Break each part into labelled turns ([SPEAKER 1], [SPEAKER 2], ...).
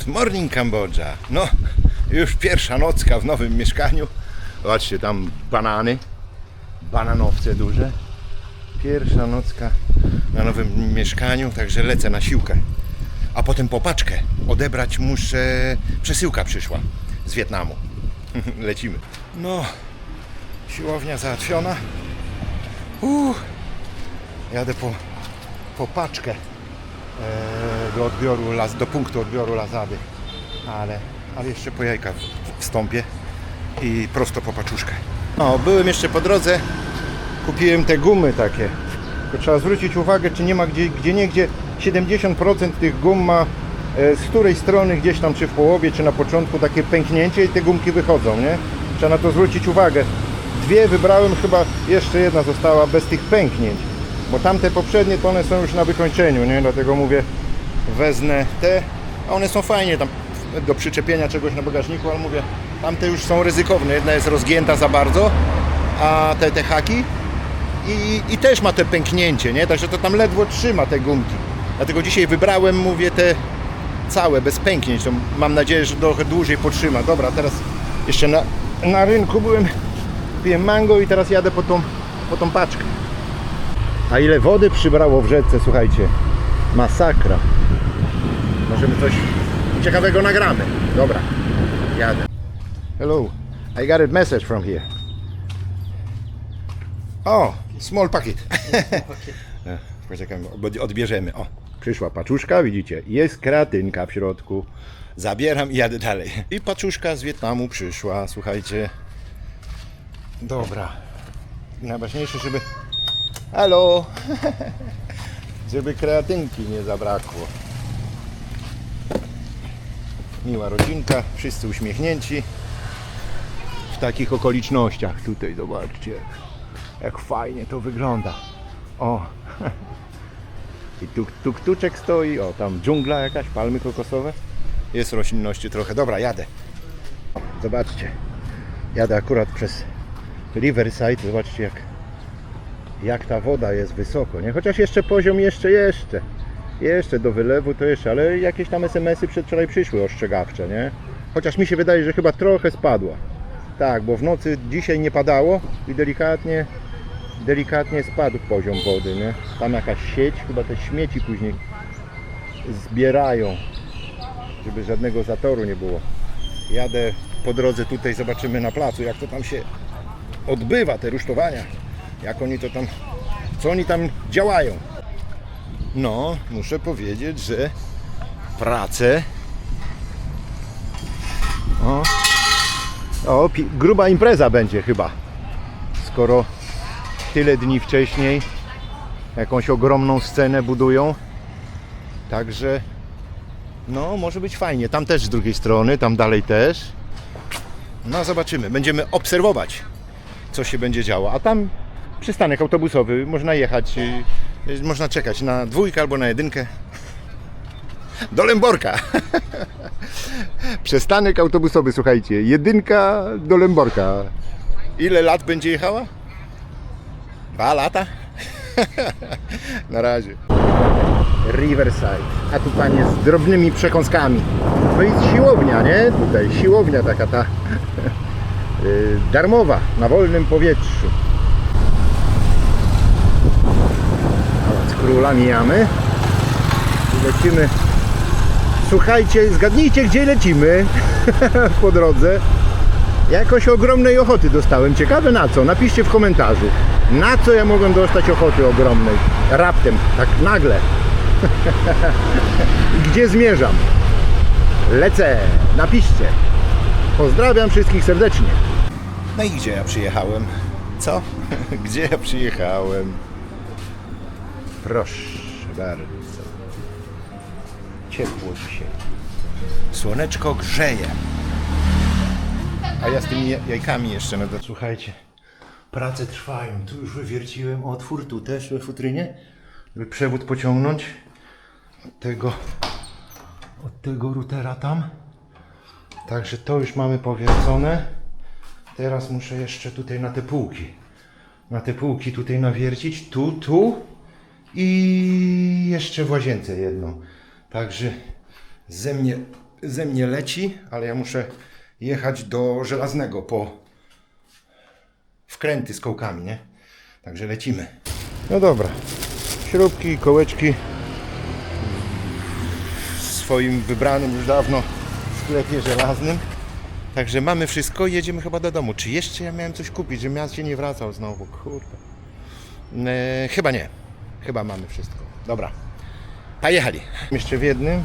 [SPEAKER 1] Good morning Kambodża. No, już pierwsza nocka w nowym mieszkaniu. Zobaczcie, tam banany, bananowce duże. Pierwsza nocka na nowym mieszkaniu, także lecę na siłkę. A potem po paczkę odebrać muszę. Przesyłka przyszła z Wietnamu. Lecimy. No, siłownia załatwiona. Uff, jadę po, po paczkę e, do odbioru, las, do punktu odbioru Lazady. Ale, ale jeszcze po jajka wstąpię i prosto po paczuszkę. O, byłem jeszcze po drodze, kupiłem te gumy takie. Trzeba zwrócić uwagę, czy nie ma gdzie, gdzie nie gdzie 70% tych gum ma e, z której strony gdzieś tam, czy w połowie, czy na początku takie pęknięcie i te gumki wychodzą, nie? Trzeba na to zwrócić uwagę. Dwie wybrałem, chyba jeszcze jedna została bez tych pęknięć. Bo tamte poprzednie to one są już na wykończeniu, nie? Dlatego mówię, wezmę te, a one są fajnie tam do przyczepienia czegoś na bagażniku, ale mówię, tamte już są ryzykowne. Jedna jest rozgięta za bardzo, a te, te haki i, i też ma te pęknięcie, nie? Także to tam ledwo trzyma te gumki. Dlatego dzisiaj wybrałem, mówię, te całe, bez pęknięć. To mam nadzieję, że trochę dłużej potrzyma. Dobra, teraz jeszcze na, na rynku byłem, piłem mango i teraz jadę po tą, po tą paczkę. A ile wody przybrało w rzece, słuchajcie. Masakra. Możemy coś ciekawego nagramy. Dobra, jadę. Hello, I got a message from here. O, small packet. E, Poczekajmy, bo odbierzemy. O, przyszła paczuszka, widzicie, jest kreatynka w środku. Zabieram i jadę dalej. I paczuszka z Wietnamu przyszła, słuchajcie. Dobra. Najważniejsze, żeby... Halo! żeby kreatynki nie zabrakło. Miła rodzinka, wszyscy uśmiechnięci. W takich okolicznościach tutaj, zobaczcie, jak fajnie to wygląda. O! I tuk, tuk, tuczek stoi, o tam dżungla jakaś, palmy kokosowe. Jest roślinności trochę. Dobra, jadę. Zobaczcie. Jadę akurat przez Riverside. Zobaczcie jak, jak ta woda jest wysoko, nie? Chociaż jeszcze poziom jeszcze, jeszcze. Jeszcze do wylewu to jeszcze, ale jakieś tam SMS-y przedwczoraj przyszły ostrzegawcze, nie? Chociaż mi się wydaje, że chyba trochę spadła. Tak, bo w nocy dzisiaj nie padało i delikatnie delikatnie spadł poziom wody, nie? Tam jakaś sieć, chyba te śmieci później zbierają, żeby żadnego zatoru nie było. Jadę po drodze tutaj, zobaczymy na placu, jak to tam się odbywa, te rusztowania. Jak oni to tam, co oni tam działają. No, muszę powiedzieć, że pracę o, o gruba impreza będzie chyba, skoro tyle dni wcześniej jakąś ogromną scenę budują. Także no może być fajnie. Tam też z drugiej strony, tam dalej też. No zobaczymy. Będziemy obserwować co się będzie działo. A tam przystanek autobusowy, można jechać, y, można czekać na dwójkę albo na jedynkę. Do Lęborka. Przystanek autobusowy, słuchajcie. Jedynka do Lęborka. Ile lat będzie jechała? Dwa lata? Na razie. Riverside. A tu panie z drobnymi przekąskami. To jest siłownia, nie? Tutaj siłownia taka ta y, darmowa, na wolnym powietrzu. Króla mijamy. Lecimy. Słuchajcie, zgadnijcie gdzie lecimy po drodze. Jakoś ogromnej ochoty dostałem. Ciekawe na co? Napiszcie w komentarzu. Na co ja mogłem dostać ochoty ogromnej? Raptem, tak nagle. Gdzie zmierzam? Lecę. Napiszcie. Pozdrawiam wszystkich serdecznie. No i gdzie ja przyjechałem? Co? Gdzie ja przyjechałem? Proszę bardzo. Ciepło dzisiaj. Słoneczko grzeje. A ja z tymi ja- jajkami jeszcze no to słuchajcie. Prace trwają. Tu już wywierciłem otwór, tu też we futrynie, żeby przewód pociągnąć od tego, od tego routera tam. Także to już mamy powiercone. Teraz muszę jeszcze tutaj na te półki. Na te półki tutaj nawiercić. Tu, tu i jeszcze w łazience jedną. Także ze mnie, ze mnie leci, ale ja muszę jechać do żelaznego po wkręty z kołkami, nie? Także lecimy. No dobra. Śrubki kołeczki w swoim wybranym już dawno sklepie żelaznym. Także mamy wszystko i jedziemy chyba do domu. Czy jeszcze ja miałem coś kupić, żebym ja się nie wracał znowu? Kurde. E, chyba nie. Chyba mamy wszystko. Dobra. Pojechali. Jeszcze w jednym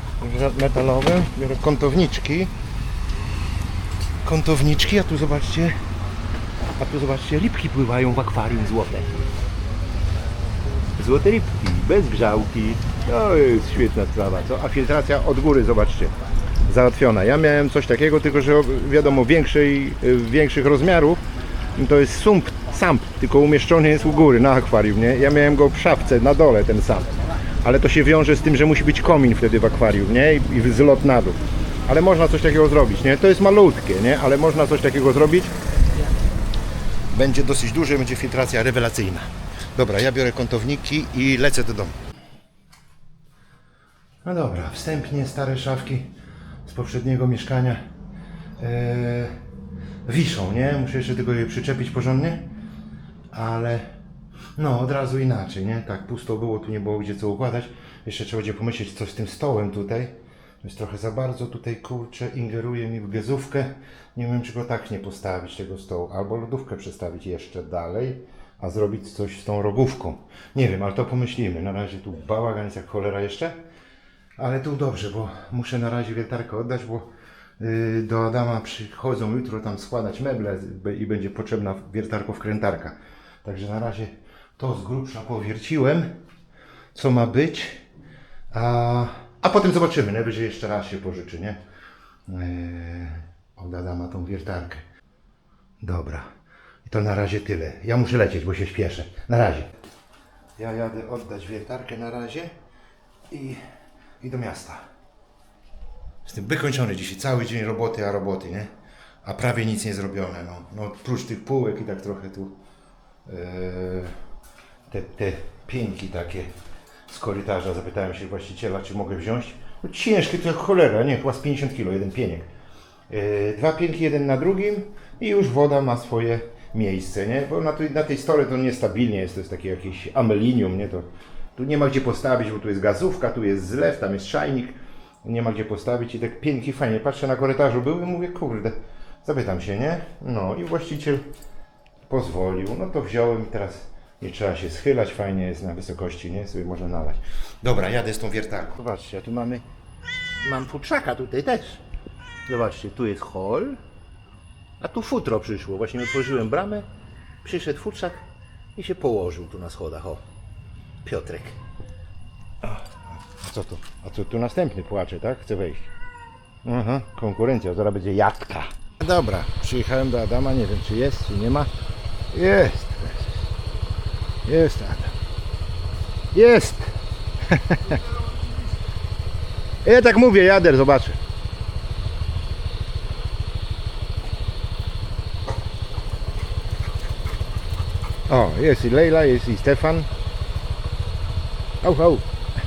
[SPEAKER 1] metalowym biorę kątowniczki. Kątowniczki, a tu zobaczcie. A tu zobaczcie, rybki pływają w akwarium złote. Złote rybki, bez grzałki. To jest świetna sprawa, co? A filtracja od góry, zobaczcie, załatwiona. Ja miałem coś takiego, tylko że wiadomo, większej, y, większych rozmiarów. To jest sump, samp, tylko umieszczony jest u góry na akwarium, nie? Ja miałem go w szafce, na dole ten samp. Ale to się wiąże z tym, że musi być komin wtedy w akwarium, nie? I i zlot na dół. Ale można coś takiego zrobić, nie? To jest malutkie, nie? Ale można coś takiego zrobić będzie dosyć duży, będzie filtracja rewelacyjna. Dobra, ja biorę kątowniki i lecę do domu. No dobra, wstępnie stare szafki z poprzedniego mieszkania e, wiszą, nie? Muszę jeszcze tylko je przyczepić porządnie, ale no od razu inaczej, nie? Tak pusto było, tu nie było gdzie co układać. Jeszcze trzeba będzie pomyśleć co z tym stołem tutaj. Jest trochę za bardzo tutaj kurczę, ingeruje mi w gazówkę. Nie wiem czy go tak nie postawić tego stołu, albo lodówkę przestawić jeszcze dalej, a zrobić coś z tą rogówką. Nie wiem, ale to pomyślimy. Na razie tu bałagan jest jak cholera jeszcze. Ale tu dobrze, bo muszę na razie wiertarkę oddać, bo yy, do Adama przychodzą jutro tam składać meble i będzie potrzebna wiertarko-wkrętarka. Także na razie to z grubsza powierciłem, co ma być, a, a potem zobaczymy, najwyżej jeszcze raz się pożyczy, nie? Yy, od Adama tą wiertarkę. Dobra, i to na razie tyle. Ja muszę lecieć, bo się śpieszę. Na razie. Ja jadę oddać wiertarkę na razie i, i do miasta. Jestem wykończony dzisiaj, cały dzień roboty, a roboty, nie? A prawie nic nie zrobione, no. no oprócz tych półek i tak trochę tu e, te, te pięki takie z korytarza. Zapytałem się właściciela, czy mogę wziąć. No, ciężkie to jak cholera, nie? Chyba z 50 kg, jeden pieniek. E, dwa pięki, jeden na drugim i już woda ma swoje miejsce, nie? Bo na, tej- na tej stole to niestabilnie jest, to jest takie jakieś amelinium, nie? To, tu nie ma gdzie postawić, bo tu jest gazówka, tu jest zlew, tam jest szajnik, nie ma gdzie postawić i te pięki fajnie, patrzę na korytarzu były i mówię, kurde, zapytam się, nie? No i właściciel pozwolił, no to wziąłem i teraz nie trzeba się schylać, fajnie jest na wysokości, nie? Sobie można nalać. Dobra, jadę z tą wiertarką. Zobaczcie, a tu mamy, mam futrzaka tutaj też. Zobaczcie, tu jest hol, a tu futro przyszło. Właśnie otworzyłem bramę, przyszedł futrzak i się położył tu na schodach. O, Piotrek. A co tu? A co tu następny płacze, tak? Chce wejść. Aha, konkurencja, zaraz będzie jadka. Dobra, przyjechałem do Adama, nie wiem czy jest, czy nie ma. Jest. Jest Adam. Jest. ja tak mówię, jadę, zobaczę. O, jest i Leila, jest i Stefan. Au, au.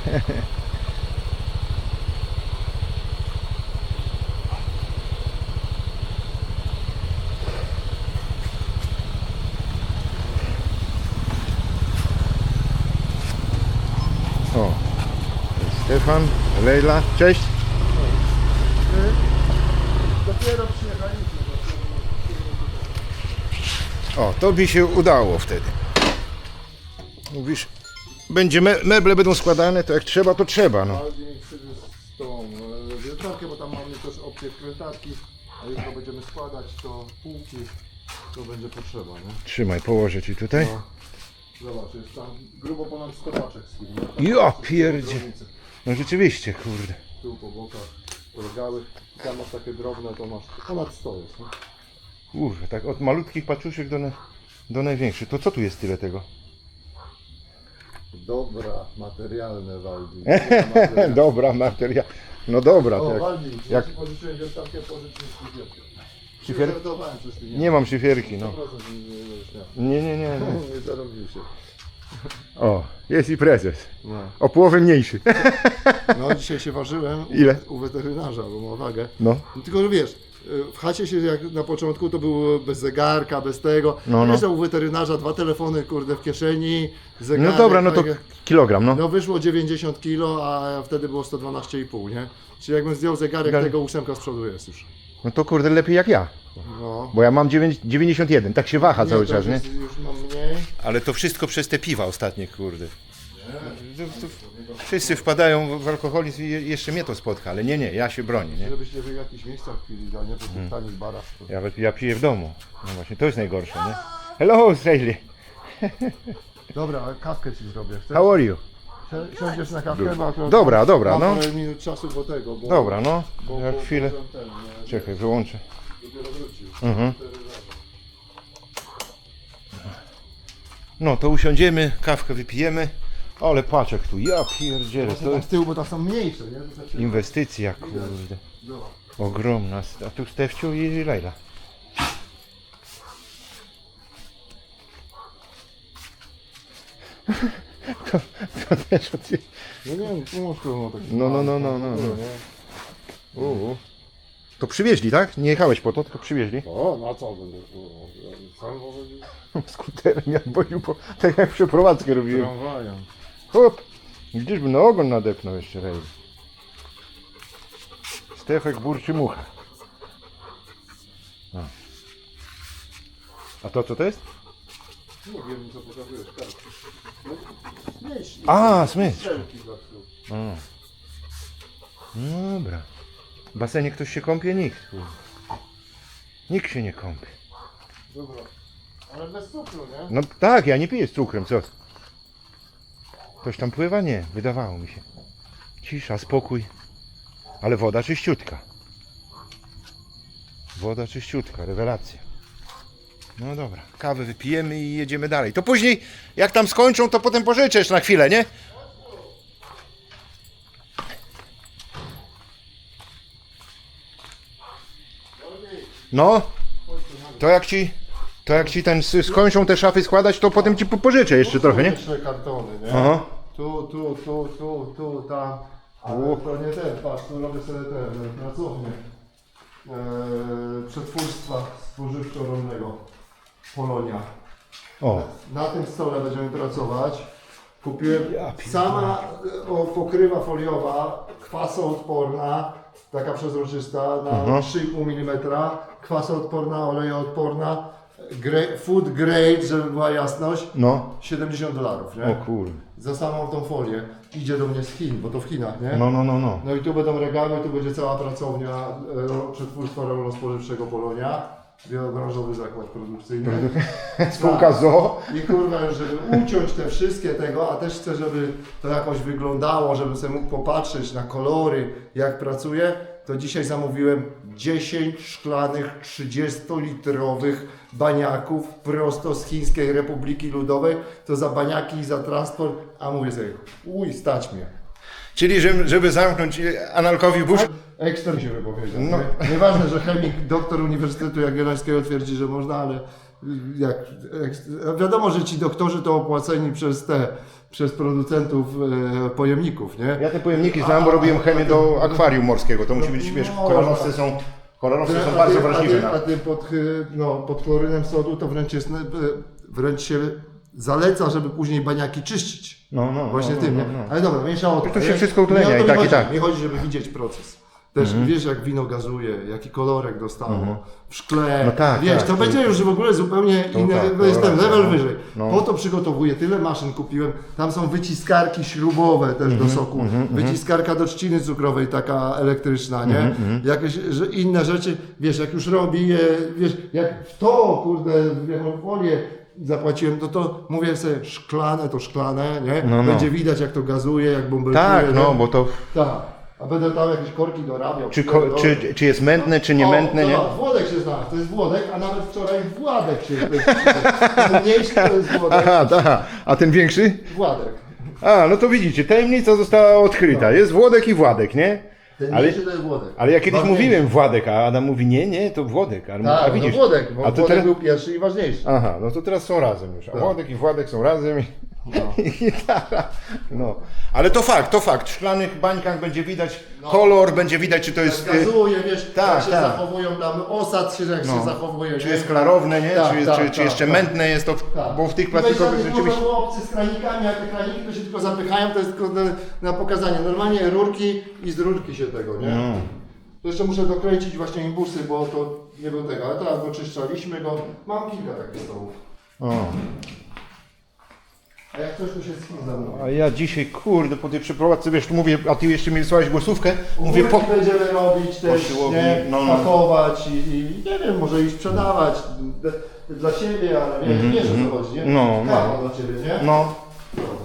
[SPEAKER 1] O, jest Stefan, Leila, cześć.
[SPEAKER 2] Dopiero przyjechaliśmy.
[SPEAKER 1] O, to mi się udało wtedy. Mówisz, będzie me meble będą składane, to jak trzeba, to trzeba, no.
[SPEAKER 2] Przywiózł tą e, wiertarkę, bo tam mamy też opcję wkrętarki. A jutro będziemy składać to półki, to będzie potrzeba, nie?
[SPEAKER 1] Trzymaj, położę ci tutaj.
[SPEAKER 2] No. Zobacz, jest tam grubo ponad 100 paczek z nie?
[SPEAKER 1] Ja pierdzie. No rzeczywiście, kurde.
[SPEAKER 2] Tu po bokach polegały. I tam masz takie drobne, to masz ponad 100 jest, nie?
[SPEAKER 1] Kurde, tak od malutkich paczuszek do, na, do największych. To co tu jest tyle tego?
[SPEAKER 2] Dobra, materialne Waldi.
[SPEAKER 1] dobra, materia. No dobra,
[SPEAKER 2] O,
[SPEAKER 1] tak.
[SPEAKER 2] Waldi,
[SPEAKER 1] jak-
[SPEAKER 2] jak ci pożyczyłem.
[SPEAKER 1] Szyfier?
[SPEAKER 2] Żartowałem, coś ty
[SPEAKER 1] Nie mam szyfierki, no.
[SPEAKER 2] 100% nie, nie, nie,
[SPEAKER 1] Nie, nie, nie. nie.
[SPEAKER 2] nie zarobił się.
[SPEAKER 1] O, jest i prezes.
[SPEAKER 2] No.
[SPEAKER 1] O połowę mniejszy.
[SPEAKER 2] no dzisiaj się ważyłem u,
[SPEAKER 1] Ile?
[SPEAKER 2] u weterynarza, bo ma wagę.
[SPEAKER 1] No.
[SPEAKER 2] Tylko że wiesz, y, w chacie się jak na początku to było bez zegarka, bez tego.
[SPEAKER 1] No, no.
[SPEAKER 2] Wiesz, a u weterynarza dwa telefony kurde w kieszeni, zegarek.
[SPEAKER 1] No dobra, no to
[SPEAKER 2] wagę.
[SPEAKER 1] kilogram, no.
[SPEAKER 2] No wyszło 90 kg, a wtedy było 112,5, nie? Czyli jakbym zdjął zegarek,
[SPEAKER 1] Gal-
[SPEAKER 2] tego ósemka z przodu jest już.
[SPEAKER 1] No to kurde lepiej jak ja.
[SPEAKER 2] No.
[SPEAKER 1] Bo ja mam 9, 91, tak się waha cały
[SPEAKER 2] to
[SPEAKER 1] czas, nie?
[SPEAKER 2] Już, już mam mniej.
[SPEAKER 1] Ale to wszystko przez te piwa ostatnie, kurde. To- to Wszyscy wpadają w alkoholizm i je- jeszcze mnie to spotka, ale nie, nie, ja się bronię, nie?
[SPEAKER 2] Żebyście wy w jakichś miejscach pili, a nie po tanich barach. To...
[SPEAKER 1] Ja, ja piję w domu. No właśnie, to jest najgorsze, nie? Hello, Sally.
[SPEAKER 2] Dobra, a kawkę ci zrobię. Chcesz?
[SPEAKER 1] How are you?
[SPEAKER 2] Si- Siądziesz na kawkę? Bo akurat
[SPEAKER 1] Dobra, dobra,
[SPEAKER 2] mam
[SPEAKER 1] no.
[SPEAKER 2] parę minut czasu do tego, bo...
[SPEAKER 1] Dobra, no.
[SPEAKER 2] Bo,
[SPEAKER 1] Ja
[SPEAKER 2] bo,
[SPEAKER 1] chwilę.
[SPEAKER 2] bo ten, nie,
[SPEAKER 1] Czekaj, wyłączę.
[SPEAKER 2] dopiero wrócił.
[SPEAKER 1] Mhm. No to usiądziemy, kawkę wypijemy. Ale patrz jak tu, ja pierdzielę, to
[SPEAKER 2] Tam
[SPEAKER 1] jest
[SPEAKER 2] z tyłu, bo tam są mniejsze, nie? To znaczy...
[SPEAKER 1] inwestycja, kurde.
[SPEAKER 2] Dobra.
[SPEAKER 1] Ogromna. A tu Stefciu i Lejla. To, to też od...
[SPEAKER 2] No nie wiem, pomóż no taki
[SPEAKER 1] No, no, no, no, no, no. Uu. To przywieźli, tak? Nie jechałeś po to, tylko przywieźli.
[SPEAKER 2] O, na co będę? o, Sam powiedział.
[SPEAKER 1] Skuterem ja boił, bo tak jak przeprowadzkę robiłem.
[SPEAKER 2] Tramwajem.
[SPEAKER 1] Hop! Gdzieś by na ogon nadepnął jeszcze rej. Stefek burczy mucha. A. A to co to jest?
[SPEAKER 2] Nie wiem, co pokazujesz, tak. No.
[SPEAKER 1] A, smycz.
[SPEAKER 2] Strzelki.
[SPEAKER 1] O. No dobra. W basenie ktoś się kąpie? Nikt. Nikt się nie kąpie.
[SPEAKER 2] Dobra. Ale bez cukru, nie?
[SPEAKER 1] No tak, ja nie piję z cukrem, co? Ktoś tam pływa? Nie, wydawało mi się. Cisza, spokój. Ale woda czyściutka. Woda czyściutka, rewelacja. No dobra, kawę wypijemy i jedziemy dalej. To później, jak tam skończą, to potem pożyczesz na chwilę, nie? No, to jak ci, to jak ci ten skończą te szafy składać, to potem ci po- pożyczę jeszcze trochę, nie?
[SPEAKER 2] Jeszcze kartony, nie?
[SPEAKER 1] Aha.
[SPEAKER 2] Tu, tu, tu, tu, tu, tam. Ale to nie ten, patrz, tu robię sobie ten, pracownię. Eee, przetwórstwa spożywczo-rolnego. Polonia.
[SPEAKER 1] O,
[SPEAKER 2] Na tym stole będziemy pracować. Kupiłem
[SPEAKER 1] Ja pierdolę.
[SPEAKER 2] sama e, o, pokrywa foliowa, kwasoodporna, taka przezroczysta na 3,5 mm, kwasoodporna, olejoodporna, gra- food grade, żeby była jasność,
[SPEAKER 1] no,
[SPEAKER 2] 70 dolarów, nie?
[SPEAKER 1] o kurde.
[SPEAKER 2] Za samą tą folię. Idzie do mnie z Chin, bo to w Chinach, nie?
[SPEAKER 1] No, no, no, no.
[SPEAKER 2] No i tu będą regały, tu będzie cała pracownia e, ro- przetwórstwa rolno-spożywczego Polonia. Wielobranżowy zakład produkcyjny.
[SPEAKER 1] Spółka ZOO.
[SPEAKER 2] I kurwa, żeby uciąć te wszystkie tego, a też chcę, żeby to jakoś wyglądało, żebym sobie mógł popatrzeć na kolory, jak pracuję, to dzisiaj zamówiłem 10 szklanych 30-litrowych baniaków prosto z Chińskiej Republiki Ludowej. To za baniaki i za transport, a mówię sobie, uj, stać mnie.
[SPEAKER 1] Czyli żeby, zamknąć e, analkowi burz.
[SPEAKER 2] Ekster się wypowiedział.
[SPEAKER 1] No.
[SPEAKER 2] Nie- Nieważne, że chemik, doktor Uniwersytetu Jagiellońskiego twierdzi, że można, ale jak, wiadomo, że ci doktorzy to opłaceni przez te, przez producentów e, pojemników, nie?
[SPEAKER 1] Ja te pojemniki znam, bo robiłem chemię do akwarium morskiego. To musi być, wiesz,
[SPEAKER 2] No,
[SPEAKER 1] są, są bardzo wrażliwe.
[SPEAKER 2] A ty, a ty pod, chy- no, pod chlorynem sodu to wręcz jest, e, wręcz się zaleca, żeby później baniaki czyścić.
[SPEAKER 1] No, no,
[SPEAKER 2] Właśnie
[SPEAKER 1] no,
[SPEAKER 2] tym,
[SPEAKER 1] no,
[SPEAKER 2] nie?
[SPEAKER 1] no.
[SPEAKER 2] Ale dobra, mniejsza o to.
[SPEAKER 1] To się
[SPEAKER 2] Nie-
[SPEAKER 1] wszystko
[SPEAKER 2] nie
[SPEAKER 1] utlenia i tak, i
[SPEAKER 2] chodzi.
[SPEAKER 1] tak. Mhm.
[SPEAKER 2] Mi chodzi, żeby widzieć proces. Też wiesz, jak wino gazuje, jaki kolorek dostało w szkle.
[SPEAKER 1] No tak,
[SPEAKER 2] wiesz,
[SPEAKER 1] tak,
[SPEAKER 2] to
[SPEAKER 1] to-
[SPEAKER 2] będzie już w ogóle zupełnie inny,
[SPEAKER 1] tak,
[SPEAKER 2] to jest ten
[SPEAKER 1] racja,
[SPEAKER 2] level
[SPEAKER 1] no.
[SPEAKER 2] wyżej.
[SPEAKER 1] No.
[SPEAKER 2] Po to przygotowuję, tyle maszyn kupiłem. Tam są wyciskarki śrubowe też
[SPEAKER 1] Mhm,
[SPEAKER 2] do soku. Wyciskarka do trzciny cukrowej, taka elektryczna, nie?
[SPEAKER 1] Mhm,
[SPEAKER 2] Jakieś że inne rzeczy, wiesz, jak już robi je, wiesz, jak w to, kurde, w folię zapłaciłem, to to mówię sobie, szklane to szklane, nie?
[SPEAKER 1] No, no.
[SPEAKER 2] Będzie widać jak to gazuje, jak bąbelkuje.
[SPEAKER 1] Tak, no, bo to
[SPEAKER 2] Tak. A będę tam jakieś korki dorabiał.
[SPEAKER 1] czy, ko, czy, czy jest mętne, czy nie mętne, nie?
[SPEAKER 2] O, Włodek się zna, to jest Włodek, a nawet wczoraj Władek się... Ten mniejszy to jest Włodek,
[SPEAKER 1] Aha. A ten większy?
[SPEAKER 2] Władek.
[SPEAKER 1] A, no to widzicie, tajemnica została odkryta. Jest Włodek i Władek, nie?
[SPEAKER 2] Ten
[SPEAKER 1] Ale-
[SPEAKER 2] mniejszy to jest Włodek.
[SPEAKER 1] Ale ja kiedyś
[SPEAKER 2] Ważniejszy.
[SPEAKER 1] mówiłem Władek, a Adam mówi nie, nie, to Włodek. A, a
[SPEAKER 2] Tak,
[SPEAKER 1] widzisz.
[SPEAKER 2] no Włodek, bo
[SPEAKER 1] a to
[SPEAKER 2] Włodek
[SPEAKER 1] teraz...
[SPEAKER 2] był pierwszy i ważniejszy.
[SPEAKER 1] Aha, no to teraz są razem już. A
[SPEAKER 2] Tak.
[SPEAKER 1] Włodek i Władek są razem. I... i gitara. No. Ale to fakt, to fakt. W szklanych bańkach będzie widać kolor, będzie widać czy to jest... y,
[SPEAKER 2] Gazuje, wiesz,
[SPEAKER 1] tak,
[SPEAKER 2] jak się
[SPEAKER 1] tak.
[SPEAKER 2] zachowują tam, osad się jak się
[SPEAKER 1] No.
[SPEAKER 2] zachowuje.
[SPEAKER 1] Czy
[SPEAKER 2] nie?
[SPEAKER 1] jest klarowne, nie?
[SPEAKER 2] Tak,
[SPEAKER 1] czy,
[SPEAKER 2] tak,
[SPEAKER 1] czy,
[SPEAKER 2] tak,
[SPEAKER 1] czy jeszcze
[SPEAKER 2] tak.
[SPEAKER 1] mętne jest to,
[SPEAKER 2] Tak.
[SPEAKER 1] bo w tych
[SPEAKER 2] I
[SPEAKER 1] plastikowych
[SPEAKER 2] żeby
[SPEAKER 1] rzeczywiście...
[SPEAKER 2] było obcy z kranikami, a te kraniki to się tylko zapychają, to jest tylko na, na pokazanie. Normalnie rurki i z rurki się tego, nie?
[SPEAKER 1] No.
[SPEAKER 2] To jeszcze muszę dokręcić właśnie imbusy, bo to nie było tego, ale teraz doczyszczaliśmy go. Mam kilka takich stołów.
[SPEAKER 1] O.
[SPEAKER 2] A jak coś, to się za mną.
[SPEAKER 1] A ja dzisiaj, kurde, po tej przeprowadzce, wiesz, tu mówię, a ty jeszcze mi wysłałeś głosówkę, mówię, po...
[SPEAKER 2] Będziemy robić też,
[SPEAKER 1] siłowni,
[SPEAKER 2] nie?
[SPEAKER 1] no, no.
[SPEAKER 2] pakować i, i nie wiem, może i sprzedawać d- dla siebie, ale wiesz, wiesz o co chodzi, nie?
[SPEAKER 1] Mhm, No, no.
[SPEAKER 2] dla ciebie, nie?
[SPEAKER 1] No,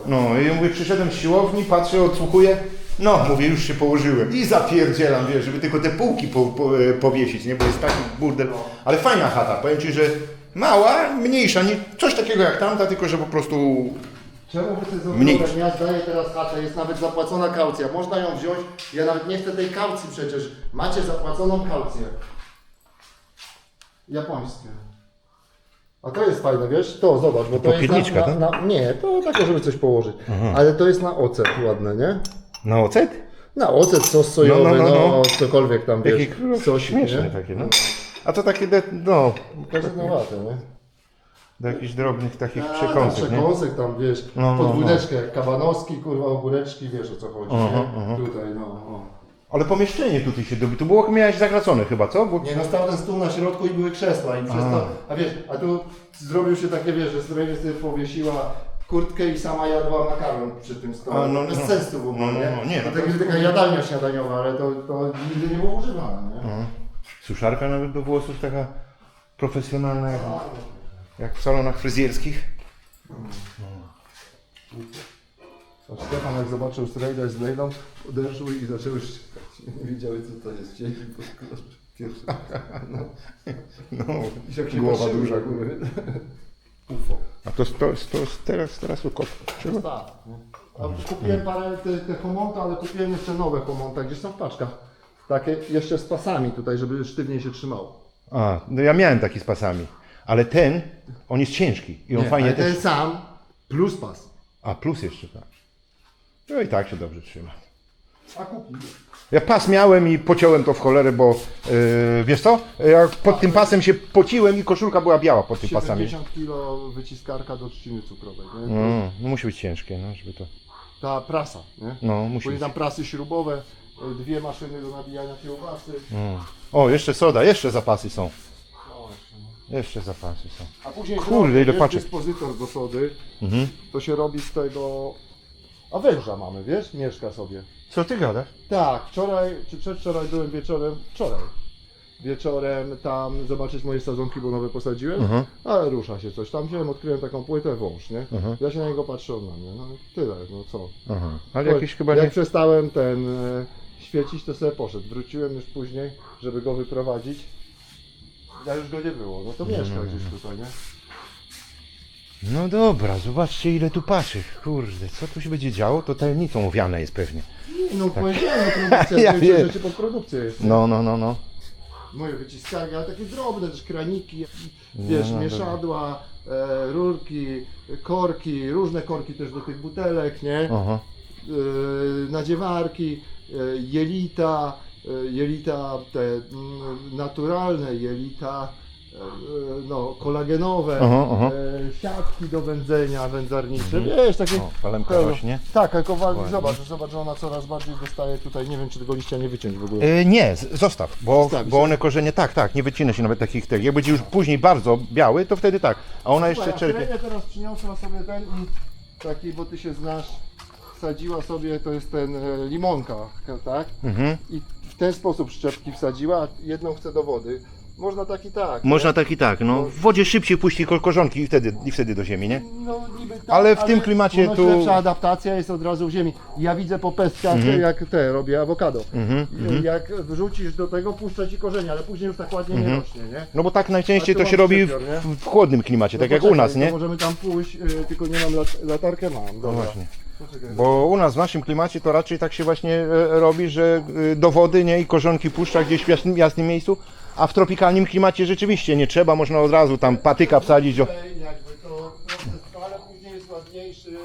[SPEAKER 1] no i mówię, przyszedłem z siłowni, patrzę, odsłuchuję, no, mówię, już się położyłem i zapierdzielam, wiesz, żeby tylko te półki po, po, e, powiesić, nie, bo jest taki burdel, ale fajna chata, powiem Ci, że mała, mniejsza, nie, coś takiego jak tamta, tylko że po prostu,
[SPEAKER 2] Czemu wy sobie
[SPEAKER 1] Mniej.
[SPEAKER 2] zrobicie? Ja zdaję teraz chatę, jest nawet zapłacona kaucja. Można ją wziąć. Ja nawet nie chcę tej kaucji przecież. Macie zapłaconą kaucję. Japońskie. A to jest fajne, wiesz? To zobacz, bo to jest na, na, na, Nie, to takie, żeby coś położyć. Ale to jest na ocet ładne, nie?
[SPEAKER 1] na ocet?
[SPEAKER 2] Na ocet, sos sojowy,
[SPEAKER 1] No,
[SPEAKER 2] no,
[SPEAKER 1] no, no, no.
[SPEAKER 2] cokolwiek tam, wiesz.
[SPEAKER 1] Jakie no,
[SPEAKER 2] sosik,
[SPEAKER 1] śmieszne
[SPEAKER 2] nie?
[SPEAKER 1] takie, no. A to takie, de, no,
[SPEAKER 2] Gazetowate, nie?
[SPEAKER 1] Do jakichś drobnych takich
[SPEAKER 2] A,
[SPEAKER 1] przekąsek, nie?
[SPEAKER 2] przekąsek tam, wiesz,
[SPEAKER 1] No, no,
[SPEAKER 2] podwódeczkę, jak kabanowski, kurwa, ogóreczki, wiesz o co chodzi, nie? Tutaj, no.
[SPEAKER 1] Ale pomieszczenie tutaj się dobi, tu było, miałeś zagracone chyba, co? Bo...
[SPEAKER 2] Nie, no stał ten stół na środku i były krzesła i przez to, a wiesz, a tu zrobił się takie, wiesz, że sobie powiesiła kurtkę i sama jadła makaron przy tym stole.
[SPEAKER 1] A, no,
[SPEAKER 2] Bez
[SPEAKER 1] no.
[SPEAKER 2] sensu w ogóle,
[SPEAKER 1] No, no,
[SPEAKER 2] nie?
[SPEAKER 1] no, nie, no
[SPEAKER 2] to
[SPEAKER 1] to-
[SPEAKER 2] jest taka jadalnia śniadaniowa, ale to, to nigdy nie było używane, nie?
[SPEAKER 1] Suszarka nawet do włosów taka profesjonalna, jak, jak w salonach fryzjerskich.
[SPEAKER 2] A Stefan jak zobaczył Strejda z Lejlą, odeszły i zaczęły szczekać. Nie wiedziały co to jest. Cień pod pierwszy. No.
[SPEAKER 1] No,
[SPEAKER 2] I jak się
[SPEAKER 1] Głowa duża.
[SPEAKER 2] mówię, UFO.
[SPEAKER 1] a to, to, to teraz, teraz u. Trzeba?
[SPEAKER 2] Tak. nie? A kupiłem parę te, te homonta, ale kupiłem jeszcze nowe homonta, gdzieś są w paczkach. Takie jeszcze z pasami tutaj, żeby sztywniej się trzymało.
[SPEAKER 1] A, no ja miałem taki z pasami, ale ten, on jest ciężki i on
[SPEAKER 2] Nie,
[SPEAKER 1] fajnie
[SPEAKER 2] ale
[SPEAKER 1] też...
[SPEAKER 2] ten sam plus pas.
[SPEAKER 1] A, plus jeszcze tak. No i tak się dobrze trzyma.
[SPEAKER 2] A kupi.
[SPEAKER 1] Ja pas miałem i pociąłem to w cholerę, bo yy, wiesz co? Ja pod tym pasem się pociłem i koszulka była biała pod tym pasami.
[SPEAKER 2] 70 kg wyciskarka do trzciny cukrowej. Nie?
[SPEAKER 1] No, no musi być ciężkie, no, żeby to...
[SPEAKER 2] Ta prasa, nie?
[SPEAKER 1] No, musi
[SPEAKER 2] Później
[SPEAKER 1] być.
[SPEAKER 2] tam prasy śrubowe, y, dwie maszyny do nabijania kiełbasy.
[SPEAKER 1] Mm. O, jeszcze soda, jeszcze zapasy są. Jeszcze zapasy są.
[SPEAKER 2] A później
[SPEAKER 1] Kurde, ile
[SPEAKER 2] jest
[SPEAKER 1] paczek.
[SPEAKER 2] dyspozytor do sody,
[SPEAKER 1] Mhm.
[SPEAKER 2] to się robi z tego... A węża mamy, wiesz? Mieszka sobie.
[SPEAKER 1] Co ty gadasz?
[SPEAKER 2] Tak, wczoraj, czy przedwczoraj byłem wieczorem, wczoraj. Wieczorem tam zobaczyć moje sadzonki, bo nowe posadziłem,
[SPEAKER 1] Mhm.
[SPEAKER 2] ale rusza się coś. Tam wziąłem, odkryłem taką płytę wąż, nie?
[SPEAKER 1] Mhm.
[SPEAKER 2] Ja się na niego patrzę, on na mnie, no tyle, no co.
[SPEAKER 1] Aha. Ale jakiś chyba
[SPEAKER 2] Jak
[SPEAKER 1] nie...
[SPEAKER 2] przestałem ten e, świecić, to sobie poszedł. Wróciłem już później, żeby go wyprowadzić. Ja już go nie było, no to mieszka
[SPEAKER 1] Mhm.
[SPEAKER 2] gdzieś tutaj, nie?
[SPEAKER 1] No dobra, zobaczcie ile tu paczek. Kurde, co tu się będzie działo? To tajemnicą owiane jest pewnie.
[SPEAKER 2] No powiedziałem, no produkcja,
[SPEAKER 1] Ja
[SPEAKER 2] ja
[SPEAKER 1] wiem.
[SPEAKER 2] rzeczy pod produkcję jest.
[SPEAKER 1] No, no, no, no.
[SPEAKER 2] Moje wyciskarki, ale takie drobne też kraniki, wiesz,
[SPEAKER 1] no,
[SPEAKER 2] mieszadła, e, rurki, korki, różne korki też do tych butelek, nie?
[SPEAKER 1] Aha.
[SPEAKER 2] E, nadziewarki, e, jelita, jelita te mm, naturalne, jelita e, no, kolagenowe,
[SPEAKER 1] Aha, aha.
[SPEAKER 2] e, siatki do wędzenia wędzarnicze, wiesz, takie...
[SPEAKER 1] O, palemka
[SPEAKER 2] pełno-
[SPEAKER 1] rośnie.
[SPEAKER 2] Tak, kowal,
[SPEAKER 1] Ładnie.
[SPEAKER 2] zobacz, zobacz, że ona coraz bardziej dostaje tutaj, nie wiem czy tego liścia nie wyciąć w ogóle.
[SPEAKER 1] E, nie, zostaw, bo,
[SPEAKER 2] Zostawić,
[SPEAKER 1] bo
[SPEAKER 2] tak?
[SPEAKER 1] one korzenie, tak, tak, nie wycina się nawet takich tych. Jak będzie już później bardzo biały, to wtedy tak. A ona jeszcze
[SPEAKER 2] Słuchaj, a
[SPEAKER 1] czerpie.
[SPEAKER 2] Frenia teraz przyniosła sobie ten i taki, bo ty się znasz, wsadziła sobie, to jest ten e, limonka, tak?
[SPEAKER 1] Mhm.
[SPEAKER 2] I w ten sposób szczepki wsadziła, a jedną chce do wody. Można tak i tak.
[SPEAKER 1] Można
[SPEAKER 2] nie?
[SPEAKER 1] tak i tak, no. W wodzie szybciej puści kol- korzonki i wtedy, i wtedy do ziemi, nie?
[SPEAKER 2] No, niby tak,
[SPEAKER 1] Ale w tym klimacie
[SPEAKER 2] ponoć
[SPEAKER 1] tu-
[SPEAKER 2] lepsza adaptacja jest od razu w ziemi. Ja widzę po pestkach, jak te robię awokado.
[SPEAKER 1] Mhm,
[SPEAKER 2] Jak wrzucisz do tego, puszcza ci korzenie, ale później już tak ładnie nie rośnie, nie?
[SPEAKER 1] No bo tak najczęściej
[SPEAKER 2] A tu
[SPEAKER 1] to się
[SPEAKER 2] mam
[SPEAKER 1] robi w,
[SPEAKER 2] nie?
[SPEAKER 1] w chłodnym klimacie, tak
[SPEAKER 2] No
[SPEAKER 1] jak u
[SPEAKER 2] poczekaj,
[SPEAKER 1] nas,
[SPEAKER 2] to
[SPEAKER 1] nie?
[SPEAKER 2] możemy tam pójść, y, tylko nie mam lat, latarkę, mam. Dobra.
[SPEAKER 1] No właśnie. Bo u nas w naszym klimacie to raczej tak się właśnie e, robi, że e, do wody nie i korzonki puszcza gdzieś w jasnym, jasnym miejscu, a w tropikalnym klimacie rzeczywiście nie trzeba, można od razu tam patyka wsadzić. O...
[SPEAKER 2] Jakby to proces, ale później jest ładniejszy. też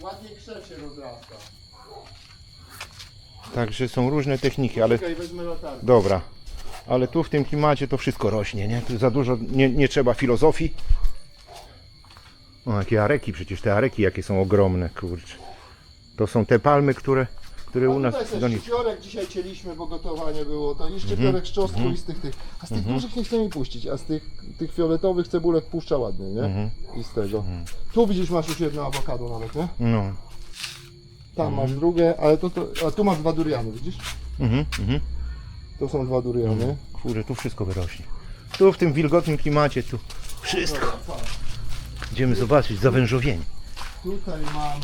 [SPEAKER 2] ładnie krzew się rozrasta.
[SPEAKER 1] Także są różne techniki, ale
[SPEAKER 2] Czekaj, wezmę latarkę.
[SPEAKER 1] dobra. Ale tu w tym klimacie to wszystko rośnie, nie? Tu za dużo nie, nie trzeba filozofii. O, jakie areki, przecież te areki jakie są ogromne, kurczę. To są te palmy, które, które u nas
[SPEAKER 2] tutaj
[SPEAKER 1] do nich.
[SPEAKER 2] szczypiorek dzisiaj cieliśmy, bo gotowanie było. To i
[SPEAKER 1] Mhm.
[SPEAKER 2] szczypiorek z czosnku i z tych, tych. A z tych dużych nie chce mi puścić, a z tych, tych fioletowych cebulek puszcza ładnie, nie?
[SPEAKER 1] Mhm.
[SPEAKER 2] I z tego. Tu widzisz, masz już jedno awokado nawet, nie?
[SPEAKER 1] No.
[SPEAKER 2] Tam masz drugie, ale to, to, a tu masz dwa duriany, widzisz?
[SPEAKER 1] Mhm, mhm.
[SPEAKER 2] To są dwa duriany.
[SPEAKER 1] Kurde, tu wszystko wyrośnie. Tu w tym wilgotnym klimacie, tu wszystko. Idziemy zobaczyć zawężowienie.
[SPEAKER 2] Tutaj mam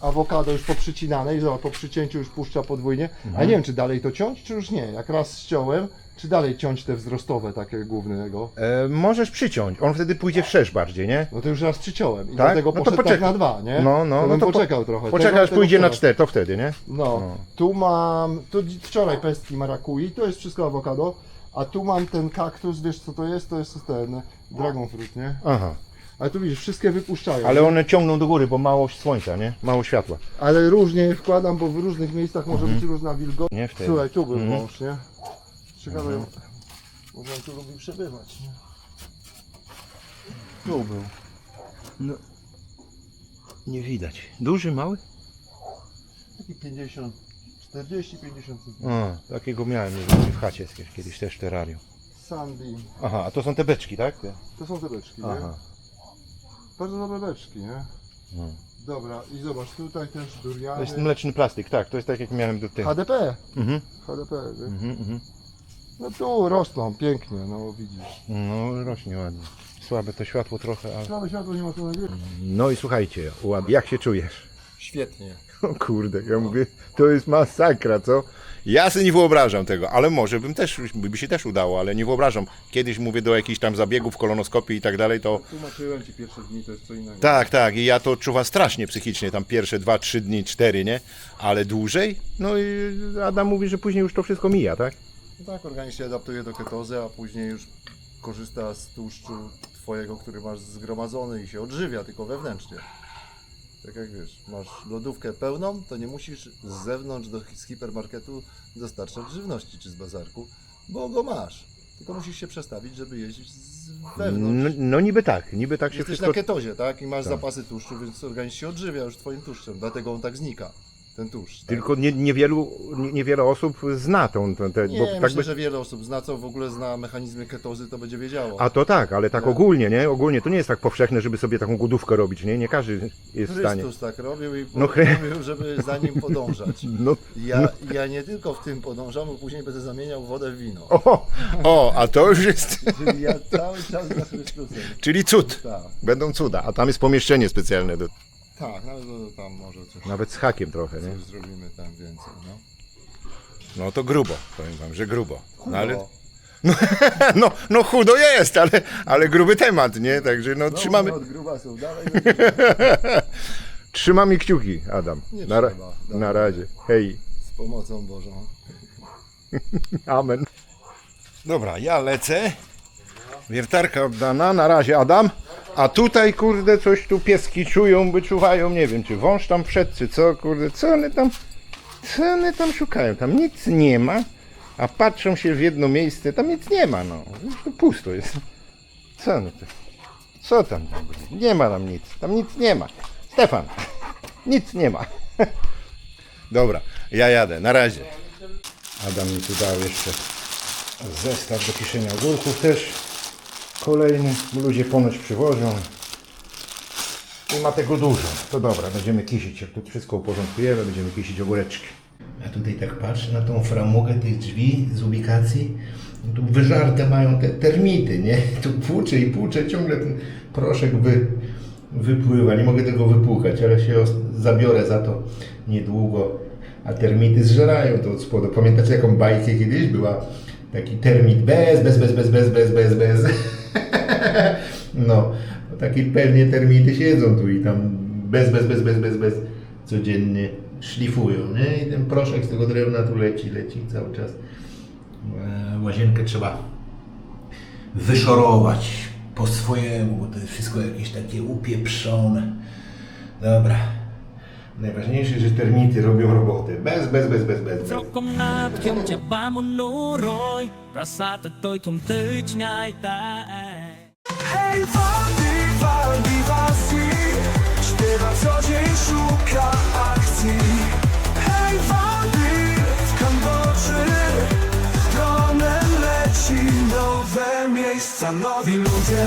[SPEAKER 2] awokado już poprzycinane i zobacz, po przycięciu już puszcza podwójnie.
[SPEAKER 1] Mhm.
[SPEAKER 2] A nie wiem, czy dalej to ciąć, czy już nie. Jak raz ściąłem, czy dalej ciąć te wzrostowe takie głównego.
[SPEAKER 1] E, możesz przyciąć, on wtedy pójdzie wszerz bardziej, nie?
[SPEAKER 2] No to już raz przyciąłem i
[SPEAKER 1] Tak?
[SPEAKER 2] dlatego
[SPEAKER 1] No to
[SPEAKER 2] poszedł tak
[SPEAKER 1] poczekaj.
[SPEAKER 2] na dwa, nie?
[SPEAKER 1] No, no,
[SPEAKER 2] to
[SPEAKER 1] no
[SPEAKER 2] bym
[SPEAKER 1] to po-
[SPEAKER 2] poczekał trochę.
[SPEAKER 1] Poczekaj
[SPEAKER 2] Tego-
[SPEAKER 1] aż
[SPEAKER 2] tego
[SPEAKER 1] pójdzie na
[SPEAKER 2] wczoraj.
[SPEAKER 1] cztery, to wtedy, nie?
[SPEAKER 2] No, tu mam, tu dzi- wczoraj pestki marakui, to jest wszystko awokado, a tu mam ten kaktus, wiesz co to jest? To jest ten dragon fruit, nie?
[SPEAKER 1] Aha.
[SPEAKER 2] Ale tu widzisz, wszystkie wypuszczają.
[SPEAKER 1] Ale one ciągną do góry, bo mało słońca, nie? Mało światła.
[SPEAKER 2] Ale różnie je wkładam, bo w różnych miejscach może
[SPEAKER 1] Mhm.
[SPEAKER 2] być różna wilgoć.
[SPEAKER 1] Nie wtedy.
[SPEAKER 2] Słuchaj, tu był
[SPEAKER 1] Mhm.
[SPEAKER 2] wąż, nie? Ciekawe, może on tu lubi przebywać, nie? Tu był.
[SPEAKER 1] No. Nie widać. Duży, mały?
[SPEAKER 2] Taki 50, 40, 50 cm.
[SPEAKER 1] A, takiego miałem w chacie kiedyś też w terrarium.
[SPEAKER 2] Sunbeam.
[SPEAKER 1] Aha, a to są te beczki, tak? Te?
[SPEAKER 2] To są te beczki, nie?
[SPEAKER 1] Aha.
[SPEAKER 2] Bardzo dobre beczki, nie?
[SPEAKER 1] No.
[SPEAKER 2] Dobra, i zobacz, tutaj też
[SPEAKER 1] To
[SPEAKER 2] duriany.
[SPEAKER 1] jest mleczny plastik, tak, to jest tak jak miałem do tych.
[SPEAKER 2] HDP.
[SPEAKER 1] Mhm.
[SPEAKER 2] HDP?
[SPEAKER 1] Mhm, mhm.
[SPEAKER 2] No tu rosną pięknie, no widzisz.
[SPEAKER 1] No, rośnie ładnie. Słabe to światło trochę, ale...
[SPEAKER 2] Słabe światło nie ma co nagrywać.
[SPEAKER 1] No i słuchajcie, Ład, jak się czujesz?
[SPEAKER 2] Świetnie.
[SPEAKER 1] O kurde, ja mówię, to jest masakra, co? Ja sobie nie wyobrażam tego, ale może bym też, by się też udało, ale nie wyobrażam. Kiedyś mówię do jakichś tam zabiegów, kolonoskopii i tak dalej, to
[SPEAKER 2] Tłumaczyłem ci pierwsze dni, to jest co innego.
[SPEAKER 1] tak, tak, i ja to odczuwam strasznie psychicznie, tam pierwsze dwa, trzy dni, cztery, nie? Ale dłużej? No i Adam mówi, że później już to wszystko mija, tak?
[SPEAKER 2] No tak, organizm się adaptuje do ketozy, a później już korzysta z tłuszczu twojego, który masz zgromadzony i się odżywia tylko wewnętrznie. Tak jak wiesz, masz lodówkę pełną, to nie musisz z zewnątrz do z hipermarketu dostarczać żywności czy z bazarku, bo go masz. Tylko musisz się przestawić, żeby jeździć z
[SPEAKER 1] No,
[SPEAKER 2] wewnątrz.
[SPEAKER 1] no niby tak, niby tak się
[SPEAKER 2] Jesteś
[SPEAKER 1] wszystko...
[SPEAKER 2] na ketozie, tak? I masz
[SPEAKER 1] Tak.
[SPEAKER 2] zapasy tłuszczu, więc organizm się odżywia już twoim tłuszczem, dlatego on tak znika, ten tłuszcz. Tak?
[SPEAKER 1] Tylko nie, niewielu, nie, niewiele osób zna tą, tą te,
[SPEAKER 2] Nie,
[SPEAKER 1] bo
[SPEAKER 2] myślę,
[SPEAKER 1] tak by...
[SPEAKER 2] że wiele osób zna, co w ogóle zna mechanizmy ketozy, to będzie wiedziało.
[SPEAKER 1] A to tak, ale tak
[SPEAKER 2] No.
[SPEAKER 1] ogólnie, nie? Ogólnie to nie jest tak powszechne, żeby sobie taką głodówkę robić, nie? Nie każdy jest w stanie.
[SPEAKER 2] Chrystus tak robił i
[SPEAKER 1] No,
[SPEAKER 2] no,
[SPEAKER 1] chy-
[SPEAKER 2] mówił, żeby za nim podążać.
[SPEAKER 1] No,
[SPEAKER 2] Ja, ja nie tylko w tym podążam, bo później będę zamieniał wodę w wino.
[SPEAKER 1] o, o, a to już jest,
[SPEAKER 2] Czyli ja cały czas za Chrystusem.
[SPEAKER 1] czyli cud.
[SPEAKER 2] Tak,
[SPEAKER 1] Będą cuda, a tam jest pomieszczenie specjalne, do,
[SPEAKER 2] tak, no to tam może coś,
[SPEAKER 1] nawet z hakiem trochę, nie?
[SPEAKER 2] coś zrobimy tam więcej, no.
[SPEAKER 1] No to grubo, powiem wam, że grubo. No, ale,
[SPEAKER 2] No,
[SPEAKER 1] no, no chudo jest, ale, ale gruby temat, nie? Także no
[SPEAKER 2] no,
[SPEAKER 1] trzymamy,
[SPEAKER 2] od grubasów dalej.
[SPEAKER 1] trzymamy kciuki, Adam.
[SPEAKER 2] Nie
[SPEAKER 1] Na, ra-
[SPEAKER 2] trzeba.
[SPEAKER 1] na razie. Hej.
[SPEAKER 2] Z pomocą Bożą.
[SPEAKER 1] Amen. Dobra, ja lecę. Wiertarka oddana, na razie Adam. A tutaj, kurde, coś tu pieski czują, wyczuwają, nie wiem, czy wąż tam wszedł, czy co, kurde, co one tam, co one tam szukają? Tam nic nie ma, a patrzą się w jedno miejsce, tam nic nie ma, no. Tu pusto jest. Co no to? Co tam? Nie ma tam nic, tam nic nie ma. Stefan, nic nie ma. Dobra, ja jadę, na razie. Adam mi tu dał jeszcze zestaw do kiszenia ogórków też kolejny, bo ludzie ponoć przywożą i ma tego dużo. To dobra, będziemy kisić, jak tu wszystko uporządkujemy, będziemy kisić ogóreczki. Ja tutaj tak patrzę na tą framugę tych drzwi z ubikacji. Tu wyżarte mają te termity, nie? Tu płuczę i płuczę, ciągle ten proszek wy, wypływa. Nie mogę tego wypłukać, ale się zabiorę za to niedługo. A termity zżerają to od spodu. Pamiętacie jaką bajkę kiedyś była? Taki termit bez, bez, bez, bez, bez, bez, bez, bez no, takie pewnie termity siedzą tu i tam bez, bez, bez, bez, bez, bez codziennie szlifują, nie? I ten proszek z tego drewna tu leci, leci cały czas. E, łazienkę trzeba wyszorować po swojemu, bo to jest wszystko jakieś takie upieprzone. Dobra. Najważniejsze, że termity robią robotę Bez, bez, bez, bez, bez.
[SPEAKER 3] bez.
[SPEAKER 4] Hej, Waldi, Waldi, Waldi Śpiewa co dzień, szuka akcji. Hej, Waldi, w Kambodży Dronem leci nowe miejsca, nowi ludzie.